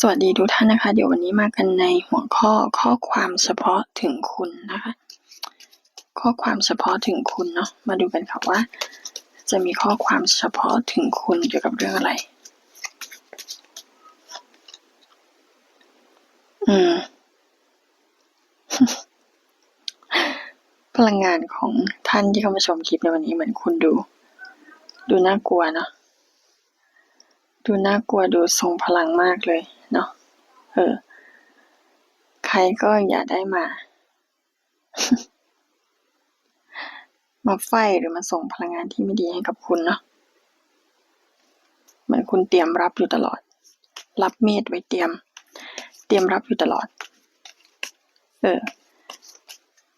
สวัสดีทุกท่านนะคะ เดี๋ยววันนี้มากันในหัวข้อข้อความเฉพาะถึงคุณนะคะ ข้อความเฉพาะถึงคุณเนาะมาดูกันค่ะว่า จะมีข้อความเฉพาะถึงคุณเกี่ยวกับเรื่องอะไร อืม พลังงานของท่านที่เข้ามาชมคลิปในวันนี้เหมือนคุณดู ดูน่ากลัวเนาะ ดูน่ากลัว ดูทรงพลังมากเลยเนาะ เออ ใครก็อย่าได้มา มาไฟหรือมาส่งพลังงานที่ไม่ดีให้กับคุณเนาะ เหมือนคุณเตรียมรับอยู่ตลอด รับเมตไว้เตรียม เตรียมรับอยู่ตลอด เออ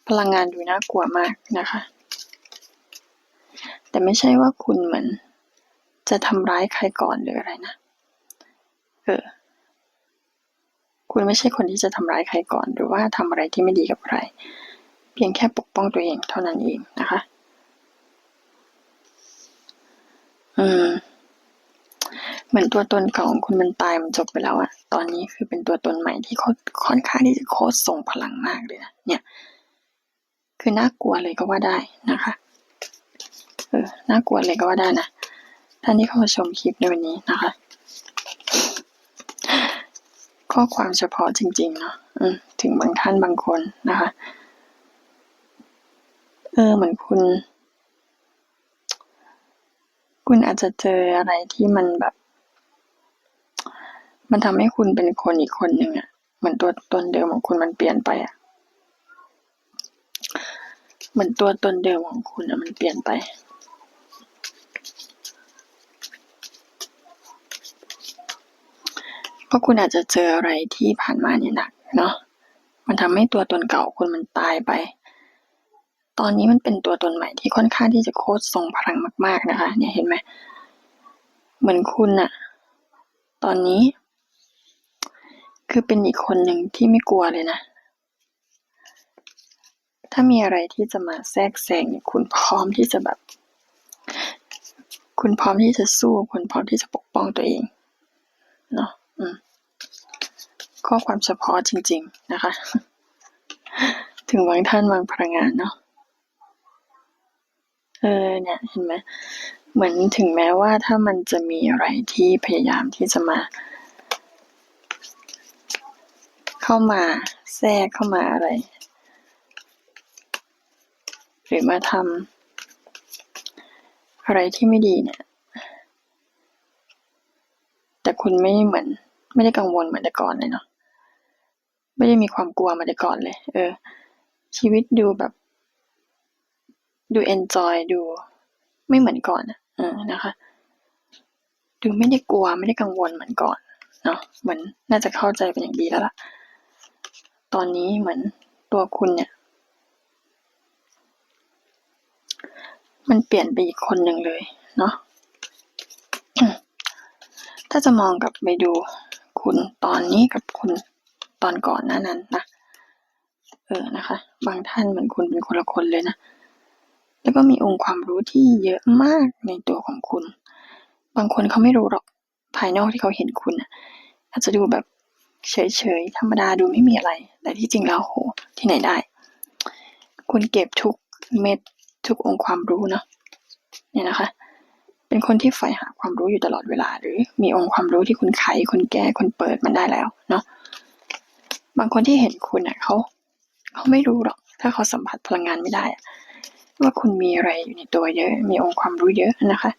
พลังงานดูน่ากลัวมากนะคะ แต่ไม่ใช่ว่าคุณเหมือน จะทำร้ายใครก่อนหรืออะไรนะ เออ คุณไม่ใช่คนที่จะทำร้ายใครก่อน หรือว่าทำอะไรที่ไม่ดีกับใคร เพียงแค่ปกป้องตัวเองเท่านั้นเองนะคะ อืม เหมือนตัวตนเก่าของคุณมันตายมันจบไปแล้วอะตอนนี้คือเป็นตัวตนใหม่ที่ค่อนข้างที่จะโคตรส่งพลังมากเลยนะ เนี่ย คือน่ากลัวเลยก็ว่าได้นะคะ เออ น่ากลัวเลยก็ว่าได้นะ ท่านที่เข้ามาชมคลิปในวันนี้นะคะ ข้อความเฉพาะจริงๆเนาะถึงบางท่านบางคนนะคะ เออเหมือนคุณ คุณอาจจะเจออะไรที่มันแบบ มันทำให้คุณเป็นคนอีกคนหนึ่งอะเหมือนตัวตนเดิมของคุณมันเปลี่ยนไปอะเหมือนตัวตนเดิมของคุณอะมันเปลี่ยนไป เพราะคุณอาจจะเจออะไรที่ผ่านมาเนี่ยหนักเนาะมันทำให้ตัวตนเก่าคุณมันตายไป ตอนนี้มันเป็นตัวตนใหม่ที่ค่อนข้างที่จะโคตรทรงพลังมาก ๆนะคะ เนี่ยเห็นไหมเหมือนคุณอะตอนนี้ คือเป็นอีกคนหนึ่งที่ไม่กลัวเลยนะ ถ้ามีอะไรที่จะมาแทรกแซงเนี่ยคุณพร้อมที่จะแบบ คุณพร้อมที่จะสู้ คุณพร้อมที่จะปกป้องตัวเอง เนาะ ข้อความเฉพาะจริง ๆ นะคะ ถึงบางท่านบางพลังงานเนาะเออเนี่ยเห็นไหมเหมือนถึงแม้ว่าถ้ามันจะมีอะไรที่พยายามที่จะมา เข้ามาแทรกเข้ามาอะไร หรือมาทำอะไรที่ไม่ดีเนี่ย แต่คุณไม่เหมือน ไม่ได้กังวลเหมือนแต่ก่อนเลยเนาะไม่ได้มีความกลัวเหมาแต่ก่อนเลย เออ ชีวิตดูแบบ ดูเอนจอยดูไม่เหมือนก่อนอะเออนะคะ ดูไม่ได้กลัวไม่ได้กังวลเหมือนก่อนเนาะเหมือนน่าจะเข้าใจเป็นอย่างดีแล้วล่ะ ตอนนี้เหมือนตัวคุณเนี่ย มันเปลี่ยนไปอีกคนหนึ่งเลย เนาะถ้าจะมองกลับไปดู คุณตอนนี้กับคุณตอนก่อนหน้านั้นนะ เออนะคะ บางท่านเหมือนคุณเป็นคนละคนเลยนะ แล้วก็มีองค์ความรู้ที่เยอะมากในตัวของคุณ บางคนเขาไม่รู้หรอกภายนอกที่เขาเห็นคุณอาจจะดูแบบเฉยๆธรรมดาดูไม่มีอะไร แต่ที่จริงแล้วโหที่ไหนได้ คุณเก็บทุกเม็ดทุกองค์ความรู้เนาะเนี่ยนะคะ เป็นคนที่ใฝ่หาความรู้อยู่ตลอดเวลา หรือมีองค์ความรู้ที่คุณไขคุณแก้คุณเปิดมันได้แล้วเนาะบางคนที่เห็นคุณเน่ะเขาเขาไม่รู้หรอก ถ้าเขาสัมผัสพลังงานไม่ได้ ว่าคุณมีอะไรอยู่ในตัวเยอะ มีองค์ความรู้เยอะนะคะ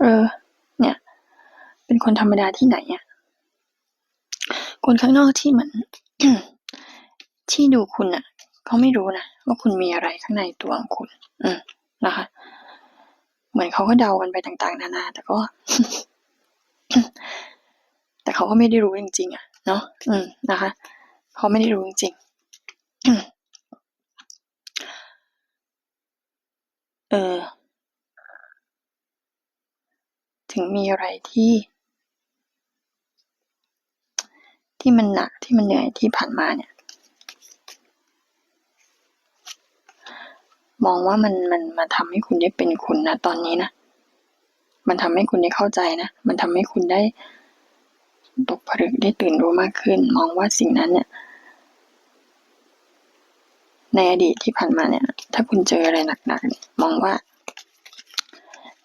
เออ เนี่ย เป็นคนธรรมดาที่ไหนอะคนข้างนอกที่เหมือนที่ดูคุณอะเขาไม่รู้นะว่าคุณมีอะไรข้างในตัวของคุณ อืม นะคะ เหมือนเขาก็เดากันไปต่างๆ นานา แต่ก็ แต่เขาก็ไม่ได้รู้จริงๆอะ เนาะอืมนะคะเขาไม่ได้รู้จริงๆเออถึงมีอะไรที่ ที่มันหนักที่มันเหนื่อยที่ผ่านมาเนี่ย มองว่ามันมันมาทำให้คุณได้เป็นคุณนะตอนนี้นะ มันทำให้คุณได้เข้าใจนะ มันทำให้คุณได้ตกผลึกได้ตื่นรู้มากขึ้น มองว่าสิ่งนั้นเนี่ย ในอดีตที่ผ่านมาเนี่ย ถ้าคุณเจออะไรหนักๆมองว่า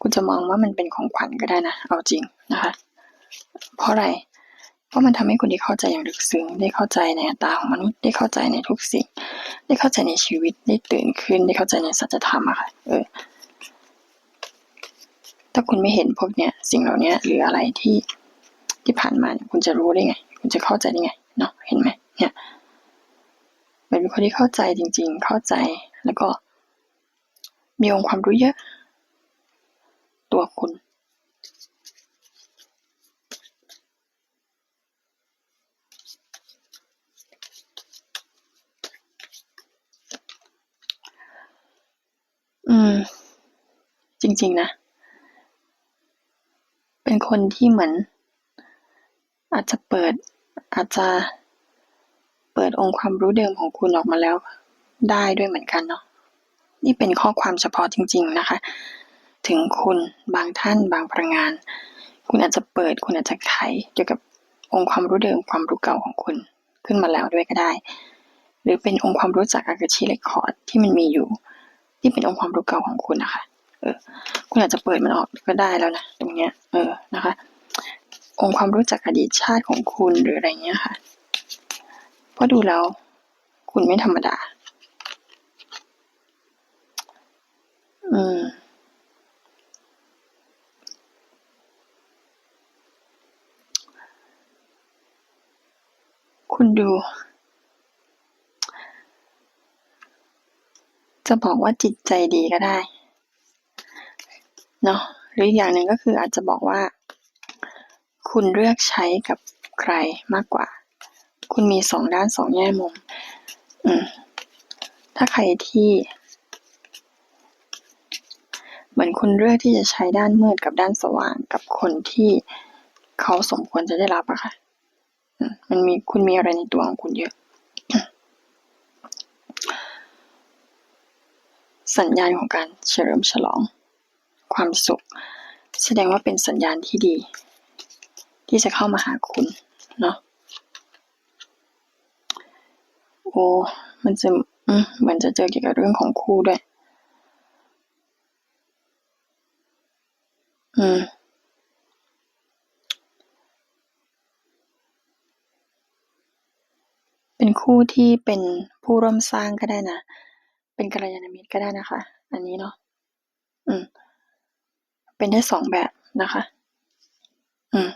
คุณจะมองว่ามันเป็นของขวัญก็ได้นะ เอาจริงนะคะ เพราะอะไร เพราะมันทำให้คุณได้เข้าใจอย่างลึกซึ้ง ได้เข้าใจในอัตตาของมนุษย์ ได้เข้าใจในทุกสิ่ง ได้เข้าใจในชีวิต ได้ตื่นขึ้น ได้เข้าใจในสัจธรรมอะค่ะ เออ ถ้าคุณไม่เห็นพวกเนี้ย สิ่งเหล่านี้หรืออะไรที่ที่ผ่านมาเนี่ยคุณจะรู้ได้ไง คุณจะเข้าใจได้ไง เนาะ เห็นไหมเนี่ยมันเป็นคนที่เข้าใจจริง ๆ เข้าใจ แล้วก็มีองค์ความรู้เยอะ ตัวคุณ อืม จริง ๆ นะ เป็นคนที่เหมือน อาจจะเปิด อาจจะเปิดองค์ความรู้เดิมของคุณออกมาแล้ว ได้ด้วยเหมือนกันเนาะนี่เป็นข้อความเฉพาะจริง ๆ นะคะ ถึงคุณบางท่านบางพลังงาน คุณอาจจะเปิด คุณอาจจะไขเกี่ยวกับองค์ความรู้เดิมความรู้เก่าของคุณขึ้นมาแล้วด้วยก็ได้ หรือเป็นองค์ความรู้จากอากาชิเรคคอร์ดที่มันมีอยู่ ที่เป็นองค์ความรู้เก่าของคุณนะคะเออคุณอาจจะเปิดมันออกก็ได้แล้วนะตรงเนี้ยเออนะคะ องค์ความรู้จากอดีตชาติของคุณหรืออะไรเงี้ยค่ะเพราะดูแล้วคุณไม่ธรรมดา อืมคุณดู จะบอกว่าจิตใจดีก็ได้เนาะหรืออีกอย่างหนึ่งก็คืออาจจะบอกว่า คุณเลือกใช้กับใครมากกว่า คุณมีสองด้านสองแง่มุม อืม ถ้าใครที่เหมือนคุณเลือกที่จะใช้ด้านมืดกับด้านสว่างกับคนที่เขาสมควรจะได้รับอะค่ะมมันมีคุณมีอะไรในตัวของคุณเยอะ สัญญาณของการเฉลิมฉลอง ความสุข แสดงว่าเป็นสัญญาณที่ดี ที่จะเข้ามาหาคุณเนาะโอ้มันจะอืมเหมือนจะเจอเกี่ยวกับเรื่องของคู่ด้วย อืมเป็นคู่ที่เป็นผู้ร่วมสร้างก็ได้นะ เป็นกัลยาณมิตรก็ได้นะคะ อันนี้เนาะอืม เป็นได้สองแบบนะคะ อืม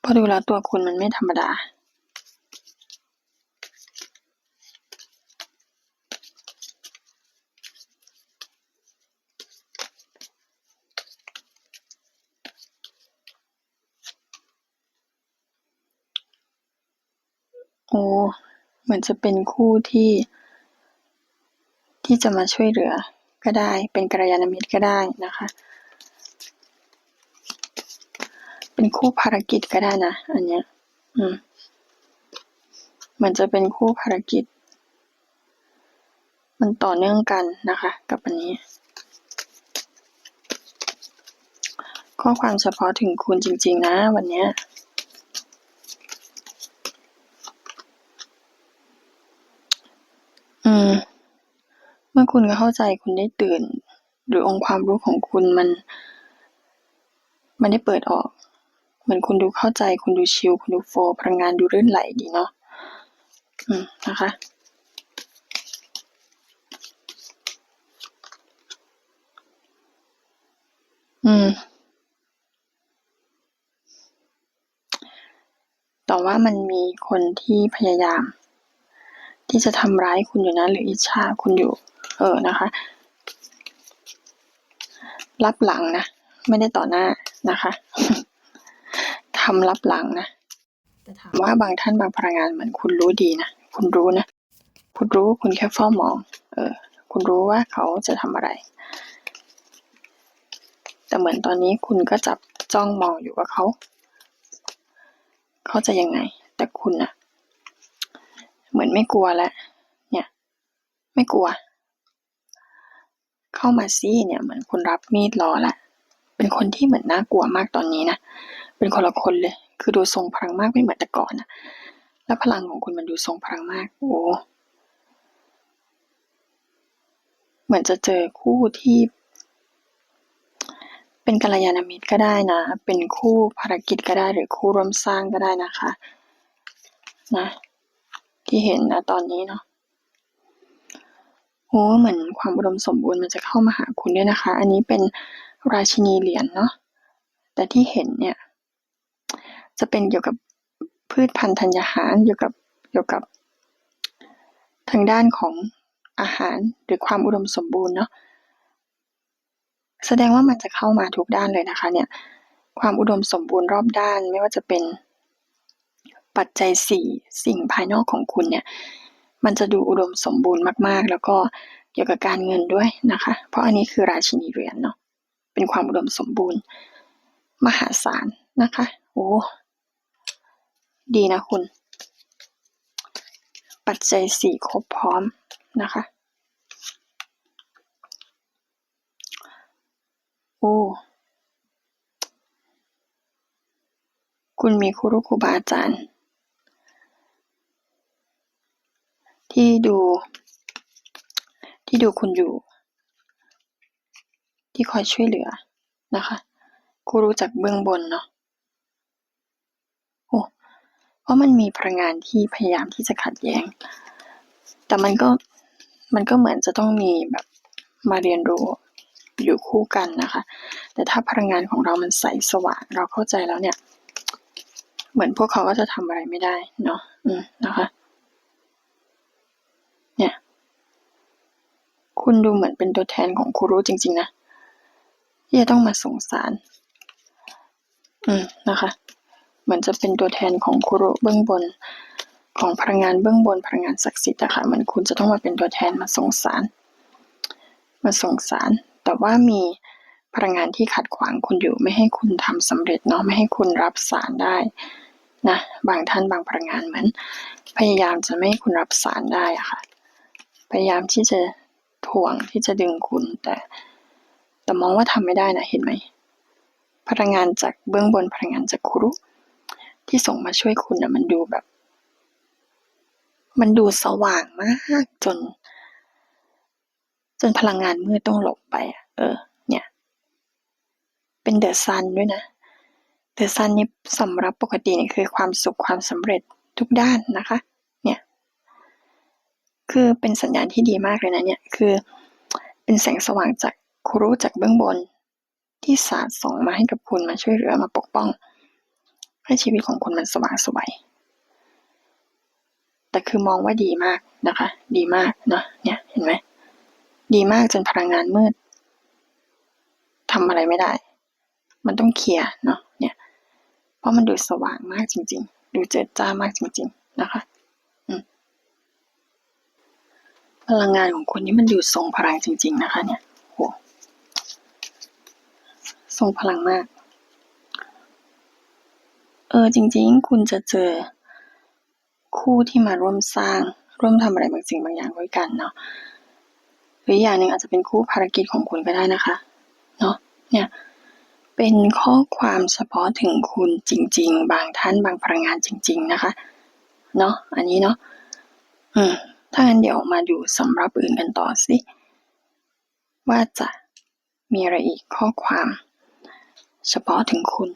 เพราะดูแล้วตัวคุณมันไม่ธรรมดาโอ้ เหมือนจะเป็นคู่ที่ ที่จะมาช่วยเหลือก็ได้ เป็นกัลยาณมิตรก็ได้นะคะ เป็นคู่ภารกิจก็ได้นะ อันเนี้ย อืมเหมือนจะเป็นคู่ภารกิจ มันต่อเนื่องกันนะคะ กับอันนี้ ข้อความเฉพาะถึงคุณจริง ๆ นะ วันเนี้ย อืมเมื่อคุณเข้าใจ คุณได้ตื่น หรือองค์ความรู้ของคุณมัน มันได้เปิดออก เหมือนคุณดูเข้าใจ คุณดูชิล คุณดูโฟลว์ พลังงานดูลื่นไหลดีเนาะ อืม นะคะอืม แต่ว่ามันมีคนที่พยายาม ที่จะทำร้ายคุณอยู่นะหรืออิจฉาคุณอยู่ เออนะคะลับหลังนะ ไม่ได้ต่อหน้านะคะทำลับหลังนะแต่ถามว่าบางท่านบางพลังงานเหมือนคุณรู้ดีนะคุณรู้นะคุณรู้คุณแค่เฝ้ามอง เออ คุณรู้ว่าเขาจะทำอะไร แต่เหมือนตอนนี้คุณก็จับจ้องมองอยู่ว่าเขา เขาจะยังไง แต่คุณน่ะ เหมือนไม่กลัวแล้วเนี่ย ไม่กลัว เข้ามาซี่เนี่ยเหมือนคุณรับมีดรอละเป็นคนที่เหมือนน่ากลัวมากตอนนี้นะเป็นคนละคนเลย คือดูทรงพลังมากไม่เหมือนแต่ก่อนนะแล้วพลังของคุณมันดูทรงพลังมากโอ้เหมือนจะเจอคู่ที่เป็นกัลยาณมิตรก็ได้นะ เป็นคู่ภารกิจก็ได้หรือคู่ร่วมสร้างก็ได้นะคะ นะ ที่เห็นนะตอนนี้เนาะโอ้เหมือนความอุดมสมบูรณ์มันจะเข้ามาหาคุณด้วยนะคะ อันนี้เป็นราชินีเหรียญเนาะแต่ที่เห็นเนี่ย จะเป็นเกี่ยวกับพืชพันธุ์ธัญญาหารเกี่ยวกับเกี่ยวกับ ทางด้านของอาหารหรือความอุดมสมบูรณ์เนาะแสดงว่ามันจะเข้ามาทุกด้านเลยนะคะ เนี่ย ความอุดมสมบูรณ์รอบด้านไม่ว่าจะเป็น ปัจจัยสี่สิ่งภายนอกของคุณเนี่ย มันจะดูอุดมสมบูรณ์มาก ๆ แล้วก็เกี่ยวกับการเงินด้วยนะคะ เพราะอันนี้คือราชินีเหรียญเนาะเป็นความอุดมสมบูรณ์ มหาศาลนะคะโอ้ดีนะคุณ ปัจจัยสี่ครบพร้อมนะคะโอ้คุณมีครูรู้ครูบาอาจารย์ ที่ดู ที่ดูคุณอยู่ ที่คอยช่วยเหลือนะคะครูรู้จากเบื้องบนเนาะโอ้เพราะมันมีพลังงานที่พยายามที่จะขัดแย้ง แต่มันก็มันก็เหมือนจะต้องมีแบบมาเรียนรู้อยู่คู่กันนะคะ แต่ถ้าพลังงานของเรามันใสสว่างเราเข้าใจแล้วเนี่ย เหมือนพวกเขาก็จะทำอะไรไม่ได้เนาะอืมนะคะ เนี่ย คุณดูเหมือนเป็นตัวแทนของครูรู้จริง ๆ นะ ที่จะต้องมาสงสาร อืม นะคะ เหมือนจะเป็นตัวแทนของครูรู้เบื้องบน ของพลังงานเบื้องบนพลังงานศักดิ์สิทธิ์อะค่ะ เหมือนคุณจะต้องมาเป็นตัวแทนมาสงสาร มาสงสาร แต่ว่ามีพลังงานที่ขัดขวางคุณอยู่ไม่ให้คุณทำสำเร็จเนาะไม่ให้คุณรับสารได้นะบางท่านบางพลังงานเหมือน พยายามจะไม่ให้คุณรับสารได้อะค่ะ พยายามที่จะ ถ่วงที่จะดึงคุณ แต่ แต่มองว่าทำไม่ได้นะเห็นไหม พลังงานจากเบื้องบนพลังงานจากครุ ที่ส่งมาช่วยคุณนะมันดูแบบ มันดูสว่างมากจน จนพลังงานมืดต้องหลบไปเออ เนี่ย เป็นเดอะซันด้วยนะเดอะซันนี่สำหรับปกตินี่คือความสุขความสำเร็จทุกด้านนะคะ คือเป็นสัญญาณที่ดีมากเลยนะเนี่ย คือเป็นแสงสว่างจากครูจากเบื้องบน ที่สาดส่องมาให้กับคุณมาช่วยเหลือมาปกป้อง ให้ชีวิตของคุณมันสว่างสวยแต่คือมองว่าดีมากนะคะ ดีมากเนาะเนี่ยเห็นไหมดีมากจนพลังงานมืดทำอะไรไม่ได้ มันต้องเคลียร์เนาะเนี่ย เพราะมันดูสว่างมากจริง ๆ ดูเจิดจ้ามากจริง ๆ นะคะ อืม พลังงานของคุณนี่มันดูทรงพลังจริง ๆ นะคะเนี่ยโหทรงพลังมาก เออจริง ๆ คุณจะเจอคู่ที่มาร่วมสร้าง ร่วมทำอะไรบางสิ่งบางอย่างด้วยกันเนาะหรืออย่างหนึ่งอาจจะเป็นคู่ภารกิจของคุณก็ได้นะคะเนาะเนี่ยเป็นข้อความเฉพาะถึงคุณจริง ๆ บางท่านบางพลังงานจริง ๆ นะคะเนาะอันนี้เนาะอืม ถ้างั้นเดี๋ยวมาดูสำหรับอื่นกันต่อสิ ว่าจะมีอะไรอีกข้อความ เฉพาะถึงคุณ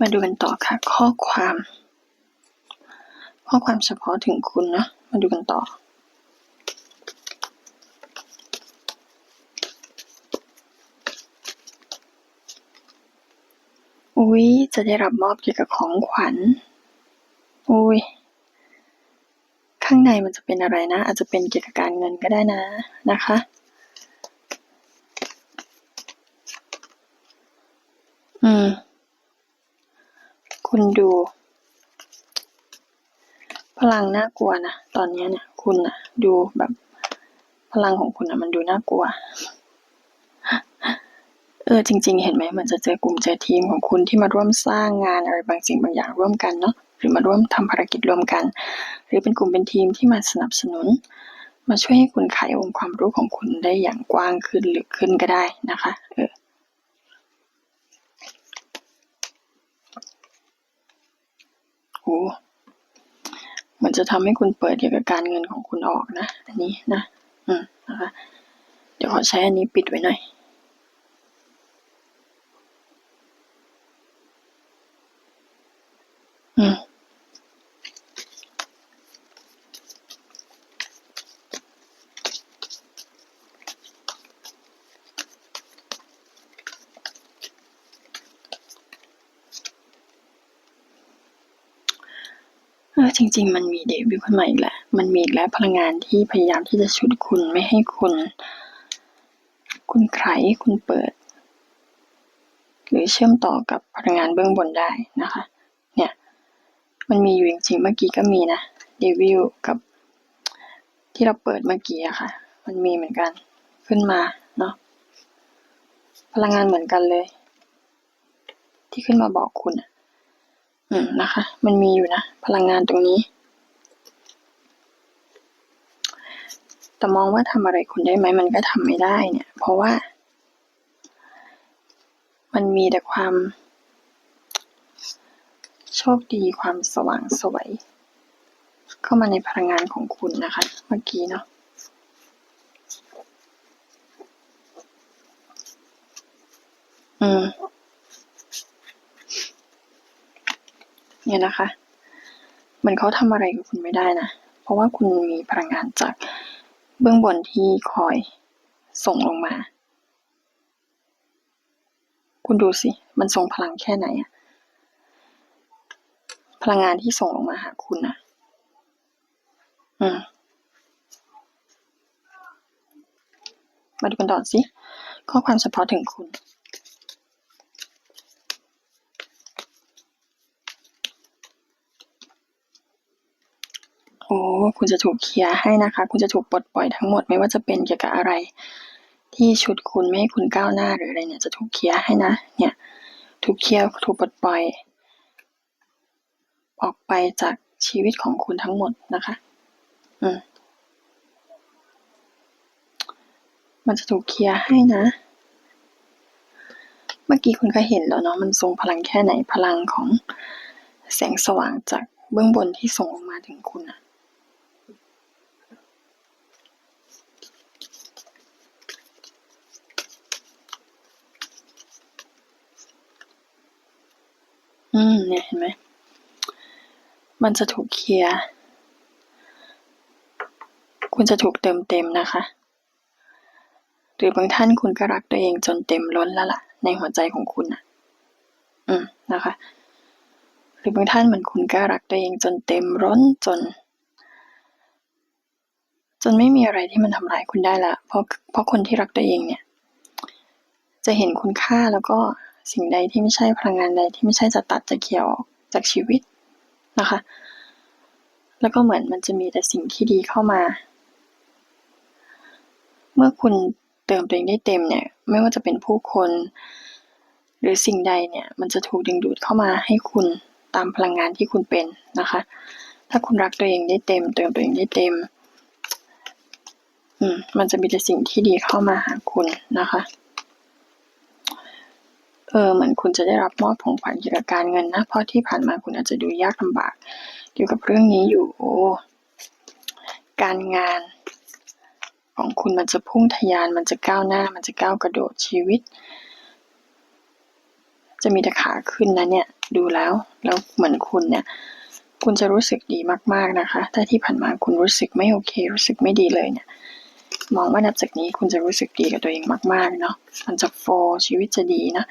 มาดูกันต่อค่ะ ข้อความ ข้อความเฉพาะถึงคุณนะ มาดูกันต่อ อุ้ยจะได้รับมอบเกี่ยวกับของขวัญ อุ้ยข้างในมันจะเป็นอะไรนะ อาจจะเป็นเกี่ยวกับการเงินก็ได้นะนะคะ อืม คุณดู พลังน่ากลัวนะ ตอนนี้เนี่ย คุณอะดูแบบ พลังของคุณอะมันดูน่ากลัว เออจริง ๆ เห็นไหมมันจะเจอกลุ่มเจอทีมของคุณที่มาร่วมสร้างงานอะไรบางสิ่งบางอย่างร่วมกันเนาะหรือมาร่วมทำภารกิจร่วมกัน หรือเป็นกลุ่มเป็นทีมที่มาสนับสนุน มาช่วยให้คุณไของค์ความรู้ของคุณได้อย่างกว้างขึ้นลึกขึ้นก็ได้นะคะ เออ โอ้เห มือนจะทำให้คุณเปิดเกี่ยวกับการเงินของคุณออกนะ อันนี้นะ อืมนะคะ เดี๋ยวขอใช้อันนี้ปิดไว้หน่อย จริงๆมันมีเดวิลขึ้นมาอีกแหละมันมีอีกแล้วพลังงานที่พยายามที่จะฉุดคุณไม่ให้คุณ คุณไขคุณเปิด หรือเชื่อมต่อกับพลังงานเบื้องบนได้นะคะ เนี่ย มันมีอยู่จริงๆเมื่อกี้ก็มีนะเดวิลกับที่เราเปิดเมื่อกี้อะค่ะ มันมีเหมือนกันขึ้นมาเนาะพลังงานเหมือนกันเลย ที่ขึ้นมาบอกคุณอะ อืมนะคะ มันมีอยู่นะ พลังงานตรงนี้ แต่มองว่าทำอะไรคุณได้ไหม มันก็ทำไม่ได้เนี่ย เพราะว่า มันมีแต่ความ โชคดีความสว่างสวย เข้ามาในพลังงานของคุณนะคะ เมื่อกี้เนาะอืม เนี่ยนะคะมือนเขาทำอะไรกับคุณไม่ได้นะ เพราะว่าคุณมีพลังงานจากเบื้องบนที่คอยส่งลงมา คุณดูสิ มันส่งพลังแค่ไหนอะพลังงานที่ส่งลงมาหาคุณนะอืมมาดูกันต่อสิ ข้อความเฉพาะถึงคุณ โอ้คุณจะถูกเคลียร์ให้นะคะ คุณจะถูกปลดปล่อยทั้งหมดไม่ว่าจะเป็นเกี่ยวกับอะไร ที่ชุดคุณไม่ให้คุณก้าวหน้าหรืออะไรเนี่ยจะถูกเคลียร์ให้นะ เนี่ย ถูกเคลียร์ถูกปลดปล่อย ออกไปจากชีวิตของคุณทั้งหมดนะคะ อืมมันจะถูกเคลียร์ให้นะ เมื่อกี้คุณก็เห็นแล้วเนาะมันทรงพลังแค่ไหนพลังของแสงสว่างจากเบื้องบนที่ส่งลงมาถึงคุณอะ เนี่ยเห็นไหม มันจะถูกเคลียร์ คุณจะถูกเติมเต็มนะคะ หรือบางท่านคุณก็รักตัวเองจนเต็มล้นแล้วล่ะ ในหัวใจของคุณอะ อืมนะคะ หรือบางท่านเหมือนคุณก็รักตัวเองจนเต็มร้นจน จนไม่มีอะไรที่มันทำร้ายคุณได้ละ เพราะเพราะคนที่รักตัวเองเนี่ย จะเห็นคุณค่าแล้วก็ สิ่งใดที่ไม่ใช่พลังงานใดที่ไม่ใช่จะตัดจะเกี่ยวออกจากชีวิตนะคะ แล้วก็เหมือนมันจะมีแต่สิ่งที่ดีเข้ามา เมื่อคุณเติมตัวเองได้เต็มเนี่ย ไม่ว่าจะเป็นผู้คน หรือสิ่งใดเนี่ย มันจะถูกดึงดูดเข้ามาให้คุณตามพลังงานที่คุณเป็นนะคะ ถ้าคุณรักตัวเองได้เต็ม เติมตัวเองได้เต็ม อืม มันจะมีแต่สิ่งที่ดีเข้ามาหาคุณนะคะ เออเหมือนคุณจะได้รับมอบของขวัญเกี่ยวกับการเงินนะ เพราะที่ผ่านมาคุณอาจจะดูยากลำบากเกี่ยวกับเรื่องนี้อยู่โอ้การงาน ของคุณมันจะพุ่งทะยาน มันจะก้าวหน้า มันจะก้าวกระโดดชีวิต จะมีแต่ขาขึ้นนะเนี่ยดูแล้วแล้วเหมือนคุณเนี่ยคุณจะรู้สึกดีมากๆนะคะ ถ้าที่ผ่านมาคุณรู้สึกไม่โอเค รู้สึกไม่ดีเลยเนี่ย มองว่านับจากนี้คุณจะรู้สึกดีกับตัวเองมากๆเนาะมันจะโฟล์ชีวิตจะดีนะ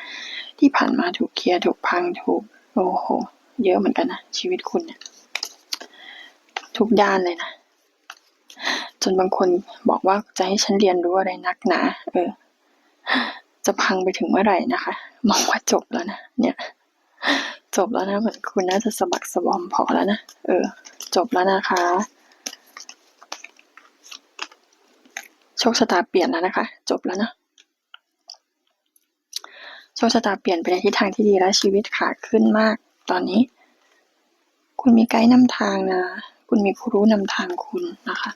ที่ผ่านมาถูกเคลียร์ถูกพังถูกโอ้โห เยอะเหมือนกันนะชีวิตคุณเนี่ยทุกด้านเลยนะ จนบางคนบอกว่าจะให้ฉันเรียนรู้อะไรนักหนาเออ จะพังไปถึงเมื่อไหร่นะคะ มองว่าจบแล้วนะเนี่ยจบแล้วนะเหมือนคุณน่าจะสะบักสะบอมพอแล้วนะเออ จบแล้วนะคะ โชคชะตาเปลี่ยนแล้วนะคะ จบแล้วนะโชคชะตาเปลี่ยนไปในทิศทางที่ดีและชีวิตขาขึ้นมาก ตอนนี้ คุณมีไกด์นำทางนะ คุณมีผู้รู้นำทางคุณนะคะ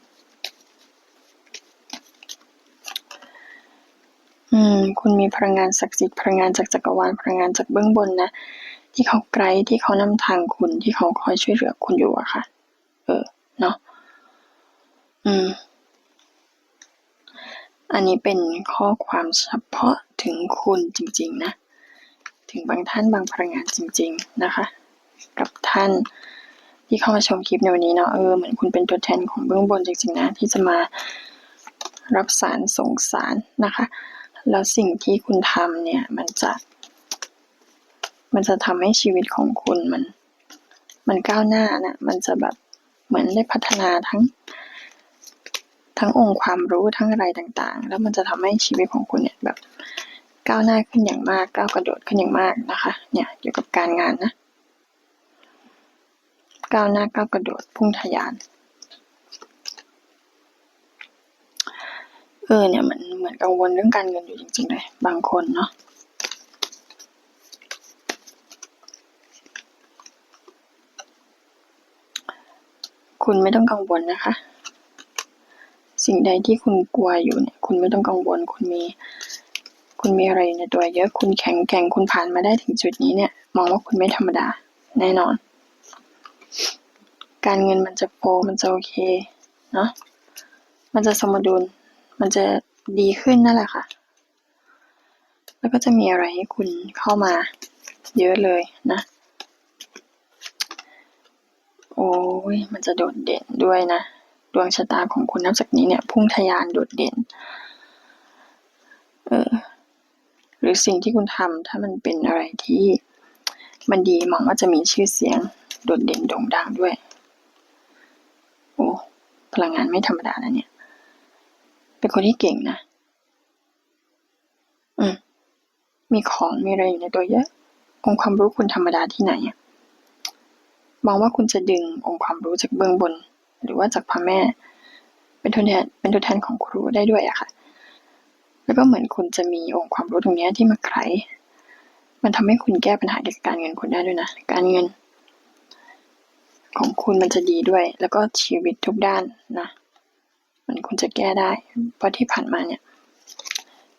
อืม คุณมีพลังงานศักดิ์สิทธิ์พลังงานจากจักรวาลพลังงานจากเบื้องบนนะที่เขาไกด์ที่เขานำทางคุณที่เขาคอยช่วยเหลือคุณอยู่อะค่ะ เออ เนาะอืม อันนี้เป็นข้อความเฉพาะถึงคุณจริง ๆ นะ ถึงบางท่านบางพลังงานจริง ๆ นะคะ กับท่านที่เข้ามาชมคลิปในวันนี้เนาะเออเหมือนคุณเป็นตัวแทนของเบื้องบนจริง ๆ นะ ที่จะมารับสารส่งสารนะคะ แล้วสิ่งที่คุณทำเนี่ย มันจะ มันจะทำให้ชีวิตของคุณมัน มันก้าวหน้านะ มันจะแบบเหมือนได้พัฒนาทั้ง ทั้งองค์ความรู้ทั้งอะไรต่างๆ แล้วมันจะทำให้ชีวิตของคุณเนี่ยแบบก้าวหน้าขึ้นอย่างมากก้าวกระโดดขึ้นอย่างมากนะคะ เนี่ยเกี่ยวกับการงานนะก้าวหน้าก้าวกระโดดพุ่งทะยานเออเนี่ยมันเหมือนกังวลเรื่องการเงินอยู่จริงๆเลยบางคนเนาะคุณไม่ต้องกังวลนะคะ สิ่งใดที่คุณกลัวอยู่เนี่ยคุณไม่ต้องกังวล คุณมี คุณมีอะไรในตัวเยอะ คุณแข็งแกร่ง คุณผ่านมาได้ถึงจุดนี้เนี่ย มองว่าคุณไม่ธรรมดา แน่นอน การเงินมันจะโฟมันจะโอเค เนาะ มันจะสมดุล มันจะดีขึ้นนั่นแหละค่ะ แล้วก็จะมีอะไรให้คุณเข้ามาเยอะเลยนะ โอ้ย มันจะโดดเด่นด้วยนะ ดวงชะตาของคุณนับจากนี้เนี่ย พุ่งทะยานโดดเด่น เออ หรือสิ่งที่คุณทำถ้ามันเป็นอะไรที่มันดีมองว่าจะมีชื่อเสียงโดดเด่นโด่งดังด้วย โอ้ พลังงานไม่ธรรมดานะเนี่ย เป็นคนที่เก่งนะ อืม มีของมีอะไรอยู่ในตัวเยอะ องค์ความรู้คุณธรรมดาที่ไหน มองว่าคุณจะดึงองค์ความรู้จากเบื้องบน หรือว่าจากพระแม่ เป็นตัวแทนเป็นตัวแทนของครูได้ด้วยอะค่ะ แล้วก็เหมือนคุณจะมีองค์ความรู้ตรงนี้ที่มาไขมันทำให้คุณแก้ปัญหาเกี่ยวกับการเงินคุณได้ด้วยนะ การเงิน ของคุณมันจะดีด้วย แล้วก็ชีวิตทุกด้านนะ มันคุณจะแก้ได้ เพราะที่ผ่านมาเนี่ย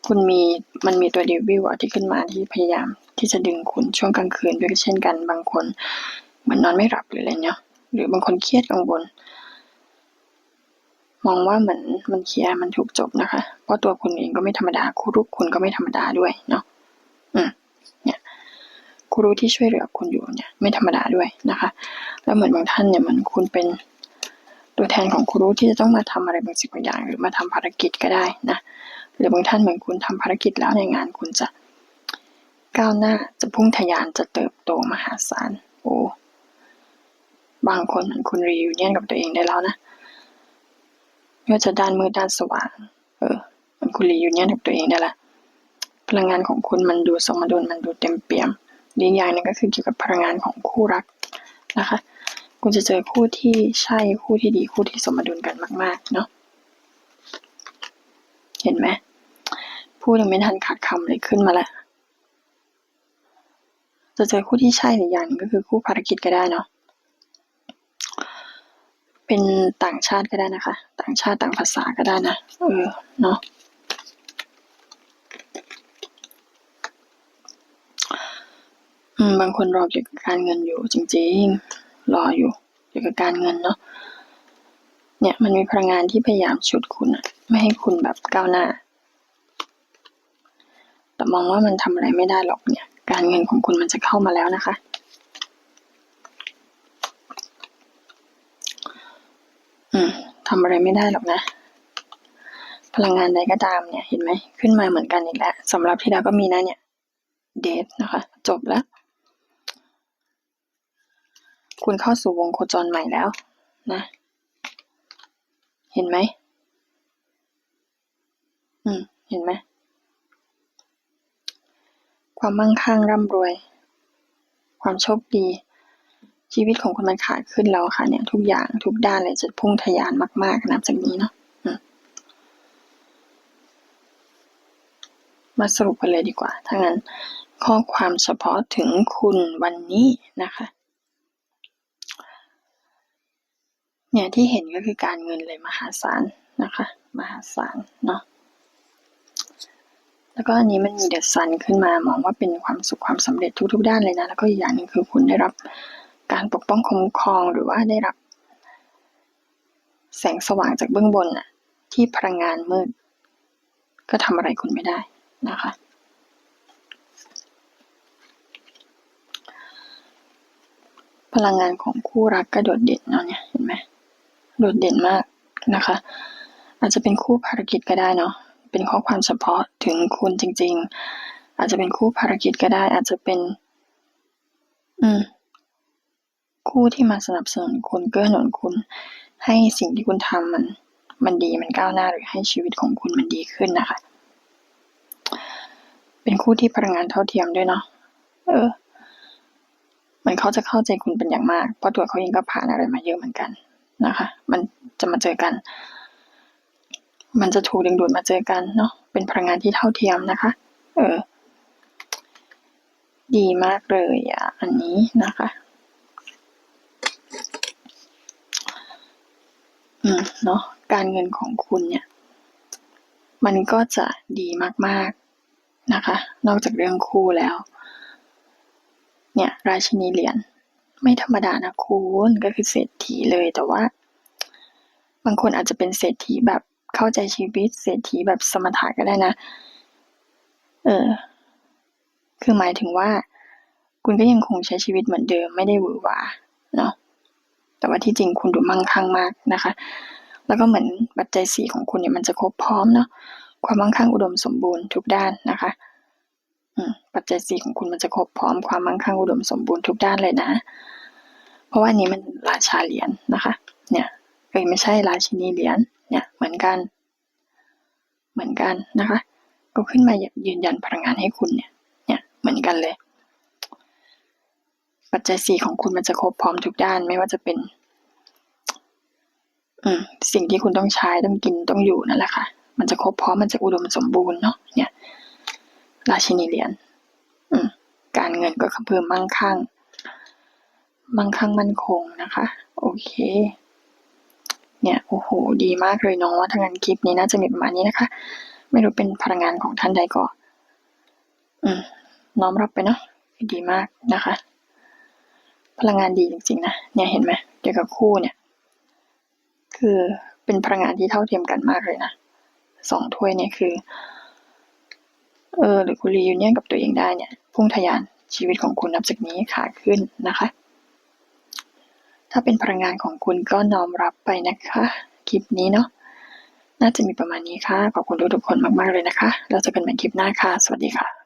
คุณมีมันมีตัวเดวิลที่ขึ้นมาที่พยายาม ที่จะดึงคุณช่วงกลางคืนด้วยเช่นกัน บางคนมือนนอนไม่หลับหรืออะไรเนาะหรือบางคนเครียดกังวล มองว่าเหมือนมันเคลียร์มันถูกจบนะคะ เพราะตัวคุณเองก็ไม่ธรรมดาคู่รู้คุณก็ไม่ธรรมดาด้วยเนาะอืมเนี่ยคู่รู้ที่ช่วยเหลือคุณอยู่เนี่ย ไม่ธรรมดาด้วยนะคะ แล้วเหมือนบางท่านเนี่ยมือนคุณเป็นตัวแทนของครูรู้ที่จะต้องมาทำอะไรบางสิ่งบางอย่าง หรือมาทำภารกิจก็ได้นะหรือบางท่านเหมือนคุณทำภารกิจแล้วในงานคุณจะก้าวหน้าจะพุ่งทะยานจะเติบโตมหาศาลโอ้บางคนเหมือนคุณรีวิวเนียนกับตัวเองได้แล้วนะ ว่าจะด้านมืดด้านสว่าง เออ มันคุณรีวิวเนียกับตัวเองได้ละ พลังงานของคุณมันดูสมดุลมันดูเต็มเปี่ยมดีอย่างนึงก็คือเกี่ยวกับพลังงานของคู่รักนะคะ คุณจะเจอคู่ที่ใช่คู่ที่ดีคู่ที่สมดุลกันมาก ๆ เนาะ เห็นไหมพูดยังไม่ทันขาดคำเลยขึ้นมาแล้วจะเจอคู่ที่ใช่หรือย่างนึงก็คือคู่ภารกิจก็ได้เนาะ เป็นต่างชาติก็ได้นะคะ ต่างชาติต่างภาษาก็ได้นะ เออ เนาะบางคนรอเกี่ยวกับการเงินอยู่จริงๆ รออยู่เกี่ยวกับการเงินเนาะ เนี่ยมันมีพลังงานที่พยายามฉุดคุณอะไม่ให้คุณแบบก้าวหน้า แต่มองว่ามันทำอะไรไม่ได้หรอกเนี่ย การเงินของคุณมันจะเข้ามาแล้วนะคะ อืม ทำอะไรไม่ได้หรอกนะ พลังงานใดก็ตามเนี่ย เห็นไหม ขึ้นมาเหมือนกันอีกแล้วสำหรับที่แล้วก็มีนะเนี่ย เดทนะคะ จบแล้ว คุณเข้าสู่วงโคจรใหม่แล้วนะ เห็นไหม อืม เห็นไหม ความมั่งคั่งร่ำรวย ความโชคดี ชีวิตของคุณมันขาขึ้นแล้วค่ะเนี่ยทุกอย่างทุกด้านเลยจะพุ่งทะยานมาก ๆนับจากนี้เนาะมาสรุปกันเลยดีกว่าถ้างั้นข้อความเฉพาะถึงคุณวันนี้นะคะเนี่ยที่เห็นก็คือการเงินเลยมหาศาลนะคะ มหาศาลเนาะแล้วก็อันนี้มันมีเดอะซันขึ้นมามองว่าเป็นความสุขความสำเร็จทุกๆ ด้านเลยนะ แล้วก็อีกอย่างหนึ่งคือคุณได้รับ การปกป้องคุ้มครองหรือว่าได้รับ แสงสว่างจากเบื้องบนน่ะที่พลังงานมืด ก็ทำอะไรคุณไม่ได้นะคะ พลังงานของคู่รักก็โดดเด่นเนาะเนี่ยเห็นไหมโดดเด่นมากนะคะ อาจจะเป็นคู่ภารกิจก็ได้เนาะเป็นข้อความเฉพาะถึงคุณจริง ๆ อาจจะเป็นคู่ภารกิจก็ได้ อาจจะเป็น อืม คู่ที่มาสนับสนุนคุณ เกื้อหนุนคุณ ให้สิ่งที่คุณทำมัน มันดี มันก้าวหน้า หรือให้ชีวิตของคุณมันดีขึ้นนะคะ เป็นคู่ที่พลังงานเท่าเทียมด้วยเนาะ เออ มันเขาจะเข้าใจคุณเป็นอย่างมาก เพราะตัวเขาเองก็ผ่านอะไรมาเยอะเหมือนกันนะคะ มันจะมาเจอกัน มันจะถูกดึงดูดมาเจอกันเนาะ เป็นพลังงานที่เท่าเทียมนะคะ เออ ดีมากเลยอะ อันนี้นะคะ อืม เนาะการเงินของคุณเนี่ย มันก็จะดีมากๆนะคะ นอกจากเรื่องคู่แล้ว เนี่ยราชินีเหรียญไม่ธรรมดานะคุณก็คือเศรษฐีเลยแต่ว่า บางคนอาจจะเป็นเศรษฐีแบบเข้าใจชีวิต เศรษฐีแบบสมถะก็ได้นะ เออ คือหมายถึงว่า คุณก็ยังคงใช้ชีวิตเหมือนเดิมไม่ได้หวือหวาเนาะ แต่ว่าที่จริงคุณดูมั่งคั่งมากนะคะ แล้วก็เหมือนปัจจัยสี่ของคุณเนี่ยมันจะครบพร้อมเนาะความมั่งคั่งอุดมสมบูรณ์ทุกด้านนะคะอืปัจจัยสี่ของคุณมันจะครบพร้อมความมั่งคั่งอุดมสมบูรณ์ทุกด้านเลยนะ เพราะว่านี้มันราชาเหรียญนะคะ เนี่ยเอ้ยไม่ใช่ราชินีเหรียญเนี่ยเหมือนกัน เหมือนกันนะคะ ก็ขึ้นมายืนยันพลังงานให้คุณเนี่ย เนี่ยเหมือนกันเลย ปัจจัยสี่ของคุณมันจะครบพร้อมทุกด้านไม่ว่าจะเป็น อืม สิ่งที่คุณต้องใช้ต้องกินต้องอยู่นั่นแหละค่ะ มันจะครบพร้อมมันจะอุดมสมบูรณ์เนาะเนี่ย ราชินีเหรียญอืม การเงินก็เพิ่มมั่งคั่ง มั่งคั่งมั่นคงนะคะ โอเค เนี่ยโอ้โหดีมากเลยเนาะถ้างั้นคลิปนี้น่าจะมีประมาณนี้นะคะ ไม่รู้เป็นพลังงานของท่านใดก็อืมน้อมรับไปเนาะดีมากนะคะ พลังงานดีจริงๆนะเนี่ยเห็นไหมเกี่ยวกับคู่เนี่ย คือเป็นพลังงานที่เท่าเทียมกันมากเลยนะสองถ้วยเนี่ยคือ เออหรือคุณรีอยู่เนี่ยกับตัวเองได้เนี่ย พุ่งทะยานชีวิตของคุณนับจากนี้ขาขึ้นนะคะ ถ้าเป็นพลังงานของคุณก็น้อมรับไปนะคะ คลิปนี้เนาะน่าจะมีประมาณนี้ค่ะ ขอบคุณทุกๆคนมากๆเลยนะคะเราจะกันใหม่คลิปหน้าค่ะ สวัสดีค่ะ